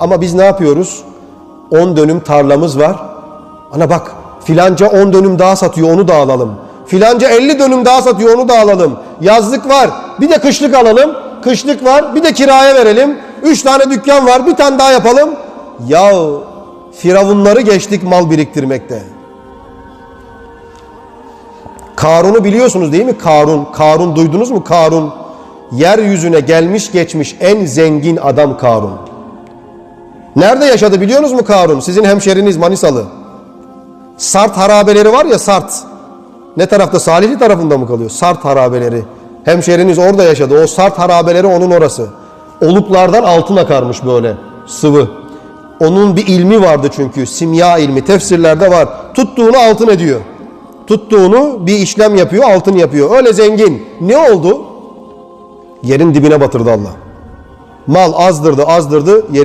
Ama biz ne yapıyoruz? 10 dönüm tarlamız var. Ana bak filanca 10 dönüm daha satıyor onu da alalım. Filanca 50 dönüm daha satıyor onu da alalım. Yazlık var bir de kışlık alalım. Kışlık var bir de kiraya verelim. 3 tane dükkan var bir tane daha yapalım. Ya firavunları geçtik mal biriktirmekte. Karun'u biliyorsunuz değil mi? Karun. Karun duydunuz mu? Karun. Yeryüzüne gelmiş geçmiş en zengin adam Karun. Nerede yaşadı biliyorsunuz mu Karun? Sizin hemşeriniz Manisalı. Sart harabeleri var ya Sart. Ne tarafta? Salihli tarafında mı kalıyor? Sart harabeleri. Hemşeriniz orada yaşadı. O Sart harabeleri onun orası. Oluklardan altın akarmış böyle sıvı. Onun bir ilmi vardı çünkü. Simya ilmi. Tefsirlerde var. Tuttuğunu altın ediyor. Tuttuğunu bir işlem yapıyor, altın yapıyor. Öyle zengin. Ne oldu? Yerin dibine batırdı Allah. Mal azdırdı, azdırdı.